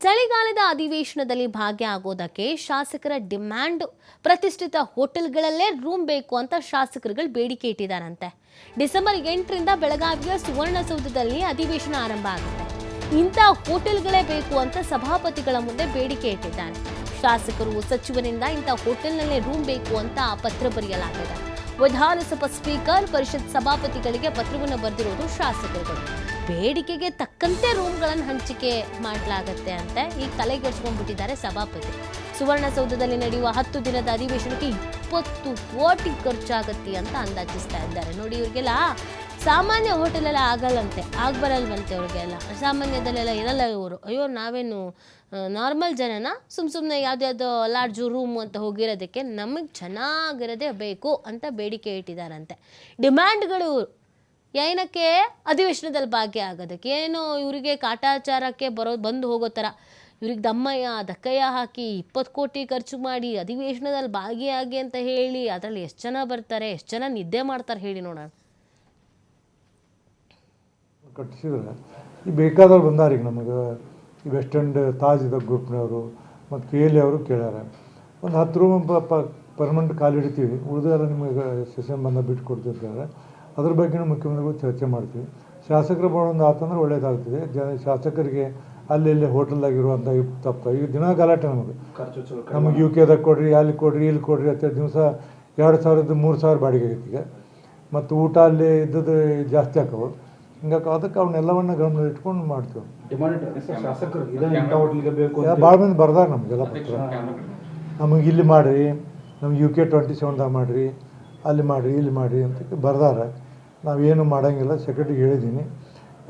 ಚಳಿಗಾಲದ ಅಧಿವೇಶನದಲ್ಲಿ ಭಾಗಿಯಾಗೋದಕ್ಕೆ ಶಾಸಕರ ಡಿಮ್ಯಾಂಡ್. ಪ್ರತಿಷ್ಠಿತ ಹೋಟೆಲ್ಗಳಲ್ಲೇ ರೂಮ್ ಬೇಕು ಅಂತ ಶಾಸಕರುಗಳು ಬೇಡಿಕೆ ಇಟ್ಟಿದ್ದಾರಂತೆ. ಡಿಸೆಂಬರ್ ಎಂಟರಿಂದ ಬೆಳಗಾವಿಯ ಸುವರ್ಣಸೌಧದಲ್ಲಿ ಅಧಿವೇಶನ ಆರಂಭ ಆಗುತ್ತೆ. ಇಂಥ ಹೋಟೆಲ್ಗಳೇ ಬೇಕು ಅಂತ ಸಭಾಪತಿಗಳ ಮುಂದೆ ಬೇಡಿಕೆ ಇಟ್ಟಿದ್ದಾರೆ ಶಾಸಕರು ಸಚಿವರಿಂದ ಇಂಥ ಹೋಟೆಲ್ನಲ್ಲೇ ರೂಮ್ ಬೇಕು ಅಂತ ಪತ್ರ ಬರೆಯಲಾಗಿದೆ. ವಿಧಾನಸಭಾ ಸ್ಪೀಕರ್, ಪರಿಷತ್ ಸಭಾಪತಿಗಳಿಗೆ ಪತ್ರವನ್ನು ಬರೆದಿರುವುದು ಶಾಸಕರುಗಳು. ಬೇಡಿಕೆಗೆ ತಕ್ಕಂತೆ ರೂಮ್ಗಳನ್ನು ಹಂಚಿಕೆ ಮಾಡಲಾಗತ್ತೆ ಅಂತ ಈಗ ತಲೆಗೆಡ್ಸ್ಕೊಂಡ್ಬಿಟ್ಟಿದ್ದಾರೆ ಸಭಾಪತಿ. ಸುವರ್ಣಸೌಧದಲ್ಲಿ ನಡೆಯುವ ಹತ್ತು ದಿನದ ಅಧಿವೇಶನಕ್ಕೆ ಇಪ್ಪತ್ತು ಕೋಟಿ ಖರ್ಚಾಗತ್ತೆ ಅಂತ ಅಂದಾಜಿಸ್ತಾ ಇದ್ದಾರೆ. ನೋಡಿ, ಇವ್ರಿಗೆಲ್ಲ ಸಾಮಾನ್ಯ ಹೋಟೆಲೆಲ್ಲ ಆಗಲ್ಲಂತೆ, ಆಗ್ಬರಲ್ವಂತೆ ಅವ್ರಿಗೆಲ್ಲ. ಸಾಮಾನ್ಯದಲ್ಲೆಲ್ಲ ಇರಲ್ಲ ಇವರು. ಅಯ್ಯೋ, ನಾವೇನು ನಾರ್ಮಲ್ ಜನನ? ಸುಮ್ಮ ಸುಮ್ಮನೆ ಯಾವುದ್ಯಾವುದೋ ಲಾಡ್ಜು ರೂಮ್ ಅಂತ ಹೋಗಿರೋದಕ್ಕೆ ನಮಗೆ ಚೆನ್ನಾಗಿರೋದೇ ಬೇಕು ಅಂತ ಬೇಡಿಕೆ ಇಟ್ಟಿದ್ದಾರಂತೆ. ಡಿಮ್ಯಾಂಡ್ಗಳು ಏನಕ್ಕೆ? ಅಧಿವೇಶನದಲ್ಲಿ ಭಾಗ್ಯ ಆಗೋದಕ್ಕೆ. ಏನು ಇವರಿಗೆ ಕಾಟಾಚಾರಕ್ಕೆ ಬರೋ, ಬಂದು ಹೋಗೋ ಥರ. ಇವ್ರಿಗೆ ದಮ್ಮಯ್ಯ, ದಕ್ಕಯ್ಯ ಹಾಕಿ ಇಪ್ಪತ್ತು ಕೋಟಿ ಖರ್ಚು ಮಾಡಿ ಅಧಿವೇಶನದಲ್ಲಿ ಭಾಗಿಯಾಗಿ ಅಂತ ಹೇಳಿ ಅದರಲ್ಲಿ ಎಷ್ಟು ಜನ ಬರ್ತಾರೆ, ಎಷ್ಟು ಜನ ನಿದ್ದೆ ಮಾಡ್ತಾರೆ ಹೇಳಿ ನೋಡೋಣ. ಕಟ್ಟಿಸಿದ್ರೆ. ಈ ಬೇಕಾದವ್ರು ಬಂದಾರ ಈಗ ನಮಗೆ. ಈ ವೆಸ್ಟ್ ಎಂಡ್ ತಾಜ್ ಇದ್ದ ಗ್ರೂಪ್ನವರು ಮತ್ತು ಕೆ ಎಲ್ ಅವರು ಕೇಳ್ಯಾರ. ಒಂದು ಹತ್ತು ರೂಮ್ ಪರ್ಮನೆಂಟ್ ಕಾಲು ಹಿಡಿತೀವಿ ಉಳಿದೆಲ್ಲ ನಿಮಗೆ ಸೆಷನ್ ಬಂದ ಬಿಟ್ಟು ಕೊಡ್ತಿರ್ತಾರೆ ಅದ್ರ ಬಗ್ಗೆನೂ ಮುಖ್ಯಮಂತ್ರಿಗಳು ಚರ್ಚೆ ಮಾಡ್ತೀವಿ. ಶಾಸಕರು ಒಂದು ಆತಂದ್ರೆ ಒಳ್ಳೇದಾಗ್ತದೆ. ಜನ ಶಾಸಕರಿಗೆ ಅಲ್ಲಿ ಇಲ್ಲಿ ಹೋಟೆಲ್ದಾಗಿರುವಂಥ ತಪ್ಪು ಈಗ ದಿನ ಗಲಾಟೆ ನಮಗೆ ನಮಗೆ ಯು ಕೆದಾಗ ಕೊಡ್ರಿ ಅಲ್ಲಿ ಕೊಡ್ರಿ ಇಲ್ಲಿ ಕೊಡ್ರಿ ಅಂತ ದಿವಸ ಎರಡು ಸಾವಿರದ ಮೂರು ಸಾವಿರ ಬಾಡಿಗೆ ಆಗೈತೆ ಈಗ. ಮತ್ತು ಊಟ ಅಲ್ಲಿ ಇದ್ದದ್ದು ಜಾಸ್ತಿ ಆಕವು ಹಿಂಗಾಗಿ ಅದಕ್ಕೆ ಅವನ್ನೆಲ್ಲವನ್ನ ಗಮನ ಇಟ್ಕೊಂಡು ಮಾಡ್ತೀವಿ ಭಾಳ ಮಂದಿ ಬರ್ದಾರ ನಮಗೆಲ್ಲ ಪತ್ರ. ನಮಗೆ ಇಲ್ಲಿ ಮಾಡಿರಿ ನಮ್ಗೆ ಯು ಕೆ ಟ್ವೆಂಟಿ ಸೆವೆನ್ದಾಗ ಮಾಡಿರಿ ಅಲ್ಲಿ ಮಾಡಿರಿ ಇಲ್ಲಿ ಮಾಡಿರಿ ಅಂತ ಬರ್ದಾರ. ನಾವೇನು ಮಾಡೋಂಗಿಲ್ಲ. ಸೆಕ್ರೆಟ್ರಿಗೆ ಹೇಳಿದ್ದೀನಿ.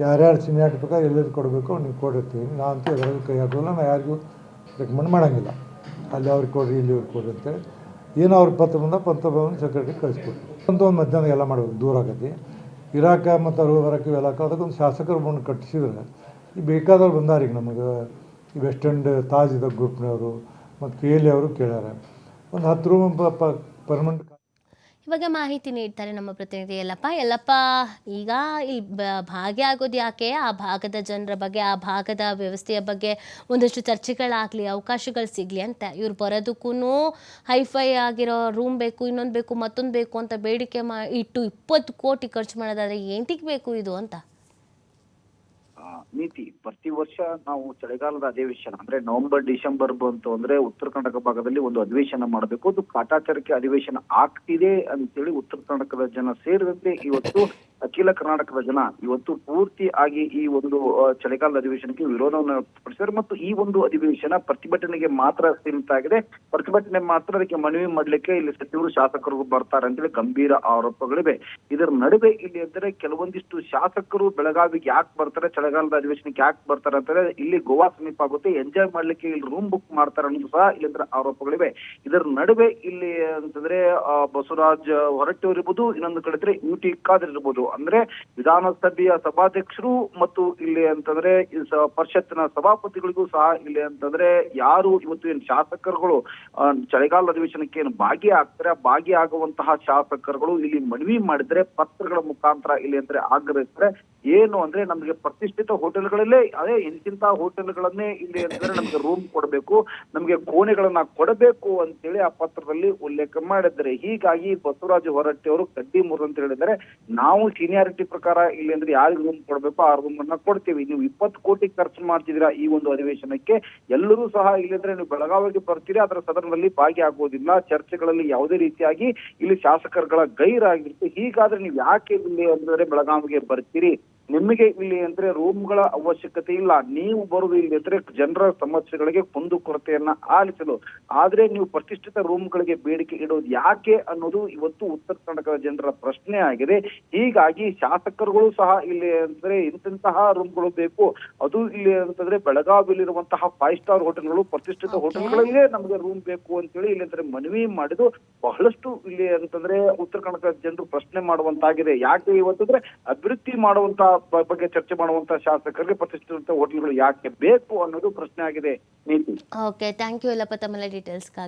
ಯಾರ್ಯಾರು ಸಿನಿಯಾಟ್ ಬೇಕೋ ಎಲ್ಲೆಲ್ಲಿ ಕೊಡಬೇಕು. ನೀವು ಕೊಡಿರ್ತೀವಿ ನಾನು ಅಂತೂ ಎಲ್ಲರಿಗೂ ಕೈ ಹಾಕೋಲ್ಲ. ನಾ ಯಾರಿಗೂ ರೆಕಮೆಂಡ್ ಮಾಡೋಂಗಿಲ್ಲ. ಅಲ್ಲಿ ಅವ್ರಿಗೆ ಕೊಡ್ರಿ, ಇಲ್ಲಿ ಅವ್ರಿಗೆ ಕೊಡ್ರಿ ಅಂತೇಳಿ. ಏನೋ ಅವ್ರ ಪತ್ರ ಬಂದ ಪತ್ರ ಬಂದು ಸೆಕ್ರೆಟ್ರಿಗೆ ಕಳಿಸ್ಕೊಡ್ತೀವಿ ಅಂತ ಒಂದು ಮಧ್ಯಾಹ್ನ ಎಲ್ಲ ಮಾಡ್ಬೇಕು. ದೂರ ಆಗತ್ತೆ. ಇರಾಕ ಮತ್ತು ಅವ್ರು ಬರೋಕ್ಕೆ ಇವೆಲ್ಲ ಅದಕ್ಕೊಂದು ಶಾಸಕರು ಬಂದು ಕಟ್ಟಿಸಿದ್ರೆ, ಈ ಬೇಕಾದವ್ರು ಬಂದಾರ ಈಗ ನಮಗೆ. ಈ ವೆಸ್ಟ್ ಎಂಡ್ ತಾಜ್ ಇದ್ದ ಗ್ರೂಪ್ನವರು ಮತ್ತು ಕೆ ಎಲ್ ಅವರು ಕೇಳ್ಯಾರ. ಒಂದು ಹತ್ತು ರೂಮ್ ಪರ್ಮನೆಂಟ್ ಇವಾಗ ಮಾಹಿತಿ ನೀಡ್ತಾರೆ ನಮ್ಮ ಪ್ರತಿನಿಧಿ, ಎಲ್ಲಪ್ಪ ಎಲ್ಲಪ್ಪ, ಈಗ ಇಲ್ಲಿ ಭಾಗ್ಯ ಆಗೋದು ಯಾಕೆ? ಆ ಭಾಗದ ಜನರ ಬಗ್ಗೆ, ಆ ಭಾಗದ ವ್ಯವಸ್ಥೆಯ ಬಗ್ಗೆ ಒಂದಷ್ಟು ಚರ್ಚೆಗಳಾಗಲಿ, ಅವಕಾಶಗಳು ಸಿಗಲಿ ಅಂತ ಇವ್ರು ಬರೋದಕ್ಕೂ ಹೈಫೈ ಆಗಿರೋ ರೂಮ್ ಬೇಕು, ಇನ್ನೊಂದು ಬೇಕು, ಮತ್ತೊಂದು ಬೇಕು ಅಂತ ಬೇಡಿಕೆ ಮಾ, ಇಟ್ಟು ಇಪ್ಪತ್ತು ಕೋಟಿ ಖರ್ಚು ಮಾಡೋದಾದರೆ ಏಂಟಿಗೆ ಬೇಕು ಇದು? ಅಂತ. ನೀತಿ. ಪ್ರತಿ ವರ್ಷ ನಾವು ಚಳಿಗಾಲದ ಅಧಿವೇಶನ, ಅಂದ್ರೆ ನವೆಂಬರ್, ಡಿಸೆಂಬರ್ ಬಂತು ಅಂದ್ರೆ ಉತ್ತರ ಕರ್ನಾಟಕ ಭಾಗದಲ್ಲಿ ಒಂದು ಅಧಿವೇಶನ ಮಾಡಬೇಕು. ಅದು ಕಾಟಾಚಾರಕ್ಕೆ ಅಧಿವೇಶನ ಆಗ್ತಿದೆ ಅಂತೇಳಿ ಉತ್ತರ ಕರ್ನಾಟಕದ ಜನ ಸೇರಿದಂತೆ ಇವತ್ತು ಅಖಿಲ ಕರ್ನಾಟಕದ ಜನ ಇವತ್ತು ಪೂರ್ತಿ ಆಗಿ ಈ ಒಂದು ಚಳಿಗಾಲದ ಅಧಿವೇಶನಕ್ಕೆ ವಿರೋಧವನ್ನು ವ್ಯಕ್ತಪಡಿಸಿದ್ದಾರೆ. ಮತ್ತು ಈ ಒಂದು ಅಧಿವೇಶನ ಪ್ರತಿಭಟನೆಗೆ ಮಾತ್ರ ಸೀಮಿತ ಆಗಿದೆ ಪ್ರತಿಭಟನೆ ಮಾತ್ರ ಅದಕ್ಕೆ ಮನವಿ ಮಾಡ್ಲಿಕ್ಕೆ ಇಲ್ಲಿ ಸಚಿವರು ಶಾಸಕರು ಬರ್ತಾರೆ ಅಂತೇಳಿ ಗಂಭೀರ ಆರೋಪಗಳಿವೆ. ಇದರ ನಡುವೆ ಇಲ್ಲಿ ಅಂದ್ರೆ ಕೆಲವೊಂದಿಷ್ಟು ಶಾಸಕರು ಬೆಳಗಾವಿಗೆ ಯಾಕೆ ಬರ್ತಾರೆ, ಚಳಿಗಾಲದ ಅಧಿವೇಶನಕ್ಕೆ ಯಾಕೆ ಬರ್ತಾರೆ ಅಂತಂದ್ರೆ ಇಲ್ಲಿ ಗೋವಾ ಸಮೀಪ ಆಗುತ್ತೆ. ಎಂಜಾಯ್ ಮಾಡ್ಲಿಕ್ಕೆ ಇಲ್ಲಿ ರೂಮ್ ಬುಕ್ ಮಾಡ್ತಾರೆ ಅನ್ನೋದು ಸಹ ಇಲ್ಲಿ ಆರೋಪಗಳಿವೆ. ಇದರ ನಡುವೆ ಇಲ್ಲಿ ಅಂತಂದ್ರೆ ಬಸವರಾಜ್ ಹೊರಟ್ಟಿಯವರು ಇರ್ಬೋದು, ಇನ್ನೊಂದು ಕಡೆ ಇದ್ರೆ ಟಿ ಖಾದರ್ ಇರ್ಬೋದು. ಅಂದ್ರೆ ವಿಧಾನಸಭೆಯ ಸಭಾಧ್ಯಕ್ಷರು ಮತ್ತು ಇಲ್ಲಿ ಅಂತಂದ್ರೆ ಪರಿಷತ್ತಿನ ಸಭಾಪತಿಗಳಿಗೂ ಸಹ ಇಲ್ಲಿ ಅಂತಂದ್ರೆ ಯಾರು ಇವತ್ತು ಏನ್ ಶಾಸಕರುಗಳು ಚಳಿಗಾಲ ಅಧಿವೇಶನಕ್ಕೆ ಏನು ಭಾಗಿ ಭಾಗಿಯಾಗುವಂತಹ ಶಾಸಕರುಗಳು ಇಲ್ಲಿ ಮನವಿ ಮಾಡಿದ್ರೆ ಪತ್ರಗಳ ಮುಖಾಂತರ ಇಲ್ಲಿ ಅಂದ್ರೆ ಆಗ್ರಹಿಸ್ತಾರೆ. ಏನು ಅಂದ್ರೆ ನಮಗೆ ಪ್ರತಿಷ್ಠಿತ ಹೋಟೆಲ್ಗಳಲ್ಲೇ ಅದೇ ಇಂತಿಂತ ಹೋಟೆಲ್ಗಳನ್ನೇ ಇಲ್ಲಿ ಅಂದ್ರೆ ನಮಗೆ ರೂಮ್ ಕೊಡಬೇಕು, ನಮಗೆ ಕೋಣೆಗಳನ್ನ ಕೊಡಬೇಕು ಅಂತೇಳಿ ಆ ಪತ್ರದಲ್ಲಿ ಉಲ್ಲೇಖ ಮಾಡಿದ್ದಾರೆ. ಹೀಗಾಗಿ ಬಸವರಾಜ ಹೊರಟ್ಟಿ ಅವರು ಕಡ್ಡಿ ಮೂರು ಅಂತ ಹೇಳಿದ್ದಾರೆ. ನಾವು ಸೀನಿಯಾರಿಟಿ ಪ್ರಕಾರ ಇಲ್ಲಿ ಅಂದ್ರೆ ಯಾರಿಗೆ ರೂಮ್ ಕೊಡಬೇಕು ಆ ರೂಮ್ ಅನ್ನ ಕೊಡ್ತೀವಿ. ನೀವು ಇಪ್ಪತ್ತು ಕೋಟಿ ಖರ್ಚು ಮಾಡ್ತಿದ್ದೀರಾ ಈ ಒಂದು ಅಧಿವೇಶನಕ್ಕೆ, ಎಲ್ಲರೂ ಸಹ ಇಲ್ಲಿ ಅಂದ್ರೆ ನೀವು ಬೆಳಗಾವಿಗೆ ಬರ್ತೀರಿ ಅದರ ಸದನದಲ್ಲಿ ಭಾಗಿಯಾಗುವುದಿಲ್ಲ ಚರ್ಚೆಗಳಲ್ಲಿ ಯಾವುದೇ ರೀತಿಯಾಗಿ ಇಲ್ಲಿ ಶಾಸಕರುಗಳ ಗೈರಾಗಿರುತ್ತೆ ಹೀಗಾದ್ರೆ ನೀವು ಯಾಕೆ ಇಲ್ಲಿ ಅಂದ್ರೆ ಬೆಳಗಾವಿಗೆ ಬರ್ತೀರಿ? ನಿಮಗೆ ಇಲ್ಲಿ ಅಂದ್ರೆ ರೂಮ್ಗಳ ಅವಶ್ಯಕತೆ ಇಲ್ಲ. ನೀವು ಬರುವುದು ಇಲ್ಲಿ ಅಂದ್ರೆ ಜನರ ಸಮಸ್ಯೆಗಳಿಗೆ ಕುಂದು ಕೊರತೆಯನ್ನ ಆಲಿಸಲು. ಆದ್ರೆ ನೀವು ಪ್ರತಿಷ್ಠಿತ ರೂಮ್ಗಳಿಗೆ ಬೇಡಿಕೆ ಇಡೋದು ಯಾಕೆ ಅನ್ನೋದು ಇವತ್ತು ಉತ್ತರ ಕರ್ನಾಟಕದ ಜನರ ಪ್ರಶ್ನೆ ಆಗಿದೆ. ಹೀಗಾಗಿ ಶಾಸಕರುಗಳು ಸಹ ಇಲ್ಲಿ ಅಂದ್ರೆ ಇಂತಹ ರೂಮ್ಗಳು ಬೇಕು. ಅದು ಇಲ್ಲಿ ಅಂತಂದ್ರೆ ಬೆಳಗಾವಿಯಲ್ಲಿರುವಂತಹ ಫೈವ್ ಸ್ಟಾರ್ ಹೋಟೆಲ್ಗಳು ಪ್ರತಿಷ್ಠಿತ ಹೋಟೆಲ್ ಹೋಟೆಲ್ಗಳಲ್ಲೇ ನಮಗೆ ರೂಮ್ ಬೇಕು ಅಂತೇಳಿ ಇಲ್ಲಿ ಅಂದ್ರೆ ಮನವಿ ಮಾಡಿದ್ದು. ಬಹಳಷ್ಟು ಇಲ್ಲಿ ಅಂತಂದ್ರೆ ಉತ್ತರ ಕರ್ನಾಟಕದ ಜನರು ಪ್ರಶ್ನೆ ಮಾಡುವಂತಾಗಿದೆ. ಯಾಕೆ ಇವತ್ತಂದ್ರೆ ಅಭಿವೃದ್ಧಿ ಮಾಡುವಂತ ಬ- ಬಗ್ಗೆ ಚರ್ಚೆ ಮಾಡುವಂತ ಶಾಸಕರಿಗೆ ಪ್ರತಿಷ್ಠಿತ ಹೋಟೆಲ್ಗಳು ಯಾಕೆ ಬೇಕು ಅನ್ನೋದು ಪ್ರಶ್ನೆ ಆಗಿದೆ ನೀತಿ. ಓಕೆ ಥ್ಯಾಂಕ್ ಯು ಯಲ್ಲಪ್ಪ ತಮ್ಮೆಲ್ಲ ಡೀಟೇಲ್ಸ್ಗಾಗಿ